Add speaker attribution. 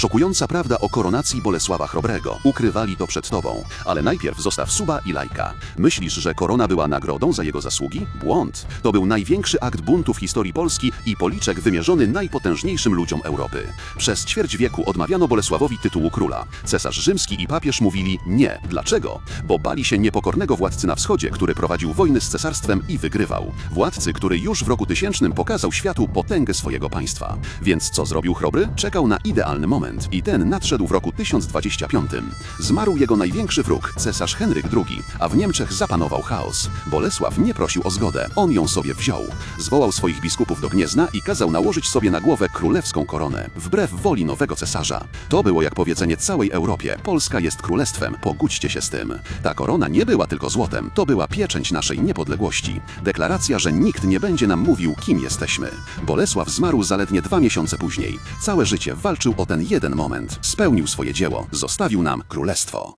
Speaker 1: Szokująca prawda o koronacji Bolesława Chrobrego. Ukrywali to przed tobą. Ale najpierw zostaw suba i lajka. Myślisz, że korona była nagrodą za jego zasługi? Błąd. To był największy akt buntu w historii Polski i policzek wymierzony najpotężniejszym ludziom Europy. Przez ćwierć wieku odmawiano Bolesławowi tytułu króla. Cesarz rzymski i papież mówili nie. Dlaczego? Bo bali się niepokornego władcy na wschodzie, który prowadził wojny z cesarstwem i wygrywał. Władcy, który już w roku tysięcznym pokazał światu potęgę swojego państwa. Więc co zrobił Chrobry? Czekał na idealny moment i ten nadszedł w roku 1025. Zmarł jego największy wróg, cesarz Henryk II, a w Niemczech zapanował chaos. Bolesław nie prosił o zgodę, on ją sobie wziął. Zwołał swoich biskupów do Gniezna i kazał nałożyć sobie na głowę królewską koronę, wbrew woli nowego cesarza. To było jak powiedzenie całej Europie, Polska jest królestwem, pogódźcie się z tym. Ta korona nie była tylko złotem, to była pieczęć naszej niepodległości. Deklaracja, że nikt nie będzie nam mówił, kim jesteśmy. Bolesław zmarł zaledwie dwa miesiące później. Całe życie walczył o ten jeden moment. Spełnił swoje dzieło, zostawił nam królestwo.